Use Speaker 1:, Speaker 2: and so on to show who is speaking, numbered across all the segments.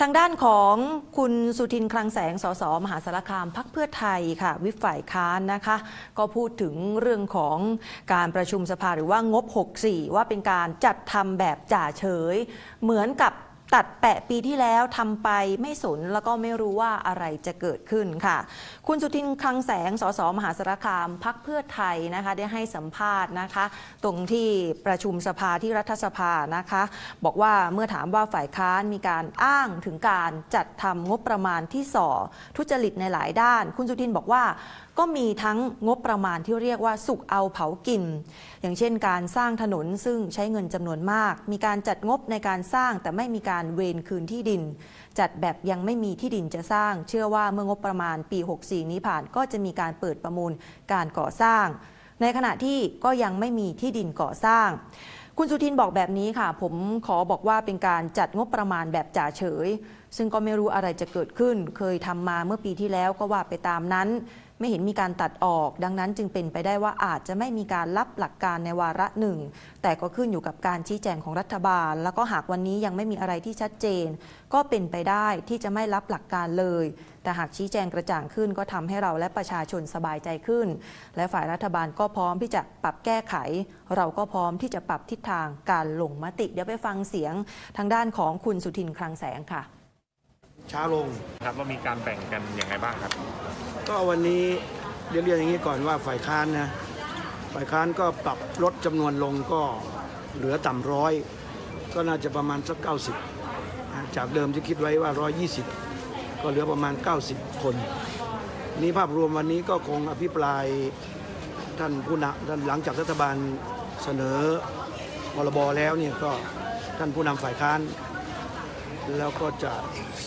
Speaker 1: ทางด้านของคุณสุทินคลังแสงสสมหาสารคามพักเพื่อไทยค่ะ วิปฝ่ายค้านนะคะ ก็พูดถึงเรื่องของการประชุมสภาหรือว่างบ 64 ว่าเป็นการจัดทำแบบจ่าเฉย เหมือนกับ ตัดแปะปีที่แล้วทำไปไม่สนแล้วก็ไม่รู้ว่าอะไรจะเกิดขึ้นค่ะ คุณสุทินคลังแสงสสมหาสารคามพักเพื่อไทยนะคะได้ให้สัมภาษณ์นะคะ ตรงที่ประชุมสภาที่รัฐสภานะคะ บอกว่าเมื่อถามว่าฝ่ายค้านมีการอ้างถึงการจัดทำงบประมาณที่ส่อทุจริตในหลายด้าน คุณสุทินบอกว่าก็มีทั้งงบประมาณที่เรียกว่าสุกเอาเผากิน อย่างเช่นการสร้างถนนซึ่งใช้เงินจำนวนมาก มีการจัดงบในการสร้างแต่ไม่มีการเวนคืนที่ดิน จัดแบบยังไม่มีที่ดินจะสร้าง เชื่อว่าเมื่องบประมาณปี 64 นี้ผ่านก็จะมีการเปิดประมูลการก่อสร้าง ในขณะที่ก็ยังไม่มีที่ดินก่อสร้างคุณสุทินบอกแบบนี้ค่ะ ผมขอบอกว่าเป็นการจัดงบประมาณแบบจ่าเฉย ซึ่งก็ไม่รู้อะไรจะเกิดขึ้น เคยทำมาเมื่อปีที่แล้วก็ว่าไปตามนั้น ไม่เห็นมีการตัดออก ดังนั้นจึงเป็นไปได้ว่าอาจจะไม่มีการรับหลักการในวาระหนึ่ง แต่ก็ขึ้นอยู่กับการชี้แจงของรัฐบาล แล้วก็หากวันนี้ยังไม่มีอะไรที่ชัดเจน ก็เป็นไปได้ที่จะไม่รับหลักการเลย แต่หากชี้แจงกระจ่างขึ้น ก็ทำให้เราและประชาชนสบายใจขึ้น และฝ่ายรัฐบาลก็พร้อมที่จะปรับแก้ไข เราก็พร้อมที่จะปรับทิศทางการลงมติ เดี๋ยวไปฟังเสียงทางด้านของคุณสุทินคลังแสงค่ะ
Speaker 2: ช้าลง
Speaker 3: ครับว่ามีการแบ่งกันอย่างไรบ้างครับ
Speaker 2: ก็วันนี้เรียนเรียนอย่างนี้ก่อนว่าฝ่ายค้านนะฝ่ายค้านก็ปรับลดจำนวนลงก็เหลือต่ำร้อยก็น่าจะประมาณสัก 90นะจากเดิมที่คิดไว้ว่า 120 ก็เหลือประมาณ 90 คน นี่ภาพรวมวันนี้ก็คงอภิปรายท่านผู้นำท่านหลังจากรัฐบาลเสนอพรบแล้วเนี่ยก็ท่านผู้นำฝ่ายค้าน แล้วก็จะ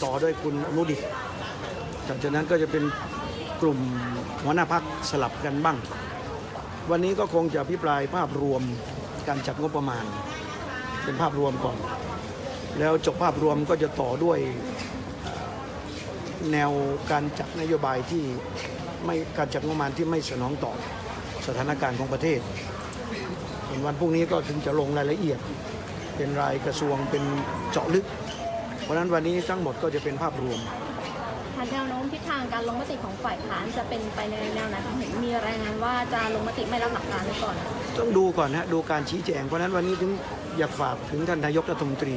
Speaker 2: ต่อด้วยคุณอนุดิตจากจากนั้นก็จะเป็นกลุ่มหัวหน้าพักสลับกันบ้าง วันนี้ก็คงจะอภิปรายภาพรวมการจัดงบประมาณ เป็นภาพรวมก่อน แล้วจบภาพรวมก็จะต่อด้วยแนวการจัดนโยบายที่ไม่การจัดงบประมาณที่ไม่สนองต่อสถานการณ์ของประเทศส่วนวันพรุ่งนี้ก็ถึงจะลงรายละเอียด เป็นรายกระทรวงเป็นเจาะลึก เพราะฉะนั้นวันนี้ทั้งหมดก็จะเป็นภาพรวม
Speaker 4: ทางแนวโน้มทิศทางการลงมติของฝ่ายค้านจะเป็นไปในแนวไหนคะเห็นมีรายงานว่าจะลงมติไม่รับหลักการไว้ก่อน
Speaker 2: ต้องดูก่อนนะดูการชี้แจงเพราะฉะนั้นวันนี้ถึงอยากฝากถึงท่านนายกรัฐมนตรี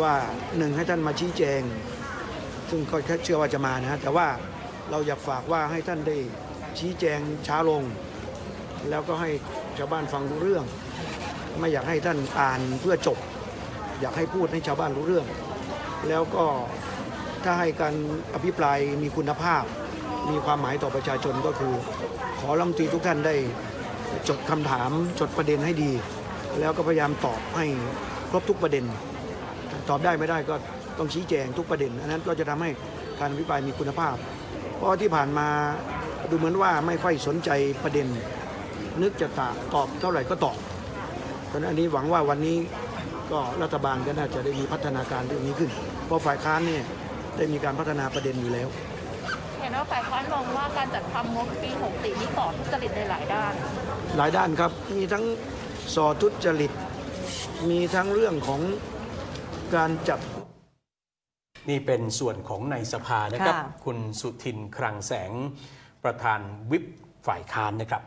Speaker 2: ว่าหนึ่งให้ท่านมาชี้แจง ซึ่งก็เชื่อว่าจะมานะฮะแต่ว่าเราอยากฝากว่าให้ท่านได้ชี้แจงช้าลง แล้วก็ให้ชาวบ้านฟังรู้เรื่อง ไม่อยากให้ท่านอ่านเพื่อจบ อยากให้พูดให้ชาวบ้านรู้เรื่อง แล้วก็ถ้าให้การอภิปรายมีคุณภาพ มีความหมายต่อประชาชนก็คือ ขอรัฐมนตรีทุกท่านได้จดคำถามจดประเด็นให้ดี แล้วก็พยายามตอบให้ครบทุกประเด็น ตอบได้ไม่ได้ก็ต้องชี้แจงทุกประเด็น อันนั้นก็จะทำให้การอภิปรายมีคุณภาพ เพราะที่ผ่านมาดูเหมือนว่าไม่ค่อยสนใจประเด็น นึกจะตอบตอบเท่าไหร่ก็ตอบเพราะนั้นอันนี้หวังว่าวันนี้ ก็รัฐบาลก็น่าจะได้มีพัฒนาการเรื่องนี้ขึ้น เพราะฝ่ายค้านเนี่ยได้มีการพัฒนาประเด็นอยู่แล้ว
Speaker 5: เห็นว่าฝ่ายค้านมองว่าการจัดทำงบปี 64 นี้สอนทุจริตในหลายด้าน
Speaker 2: หลายด้านครับ มีทั้งสอทุจริต มีทั้งเรื่องของการจัด
Speaker 6: นี่เป็นส่วนของในสภานะครับ
Speaker 1: ค่ะ
Speaker 6: คุณสุทินคลังแสงประธานวิปฝ่ายค้านนะครับ